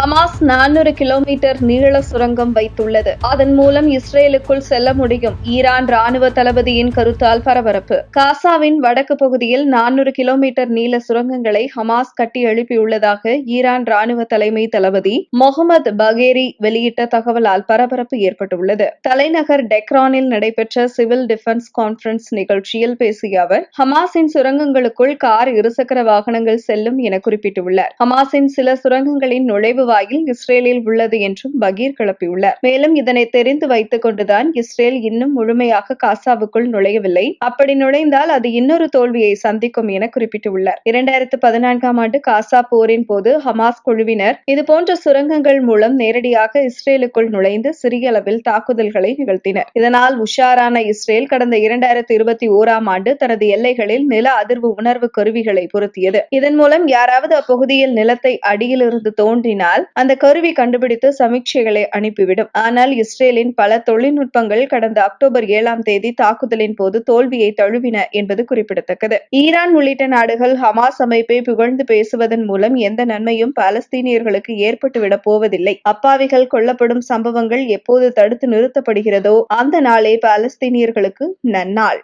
Hamas நானூறு kilometre நீள சுரங்கம் வைத்துள்ளது. அதன் மூலம் இஸ்ரேலுக்குள் செல்ல முடியும். ஈரான் ராணுவ தளபதியின் கருத்தால் பரபரப்பு. காசாவின் வடக்கு பகுதியில் நானூறு கிலோமீட்டர் நீள சுரங்கங்களை ஹமாஸ் கட்டி எழுப்பியுள்ளதாக ஈரான் ராணுவ தலைமை தளபதி முகமது பகேரி வெளியிட்ட தகவலால் பரபரப்பு ஏற்பட்டுள்ளது. தலைநகர் டெக்ரானில் நடைபெற்ற சிவில் டிஃபென்ஸ் கான்பரன்ஸ் நிகழ்ச்சியில் பேசிய அவர் ஹமாஸின் சுரங்கங்களுக்குள் கார் இருசக்கர வாகனங்கள் செல்லும் என குறிப்பிட்டுள்ளார். ஹமாஸின் சில சுரங்கங்களின் நுழைவு வாயில் இஸ்ரேலில் உள்ளது என்றும் பகீர் கிளப்பியுள்ளார். மேலும் இதனை தெரிந்து வைத்துக் கொண்டுதான் இஸ்ரேல் இன்னும் முழுமையாக காசாவுக்குள் நுழையவில்லை. அப்படி நுழைந்தால் அது இன்னொரு தோல்வியை சந்திக்கும் என குறிப்பிட்டுள்ளார். இரண்டாயிரத்து பதினான்காம் ஆண்டு காசா போரின் போது ஹமாஸ் குழுவினர் இதுபோன்ற சுரங்கங்கள் மூலம் நேரடியாக இஸ்ரேலுக்குள் நுழைந்து சிறிய அளவில் தாக்குதல்களை நிகழ்த்தினர். இதனால் உஷாரான இஸ்ரேல் கடந்த இரண்டாயிரத்து இருபத்தி ஓராம் ஆண்டு தனது எல்லைகளில் நில அதிர்வு உணர்வு கருவிகளை பொருத்தியது. இதன் மூலம் யாராவது அப்பகுதியில் நிலத்தை அடியிலிருந்து தோன்றினால் அந்த கருவி கண்டுபிடித்து சமீட்சைகளை அனுப்பிவிடும். ஆனால் இஸ்ரேலின் பல தொழில்நுட்பங்கள் கடந்த அக்டோபர் ஏழாம் தேதி தாக்குதலின் போது தோல்வியை தழுவின என்பது குறிப்பிடத்தக்கது. ஈரான் உள்ளிட்ட நாடுகள் ஹமாஸ் அமைப்பை புகழ்ந்து பேசுவதன் மூலம் எந்த நன்மையும் பாலஸ்தீனியர்களுக்கு ஏற்பட்டுவிடப் போவதில்லை. அப்பாவிகள் கொல்லப்படும் சம்பவங்கள் எப்போது தடுத்து நிறுத்தப்படுகிறதோ அந்த நாளே பாலஸ்தீனியர்களுக்கு நன்னாள்.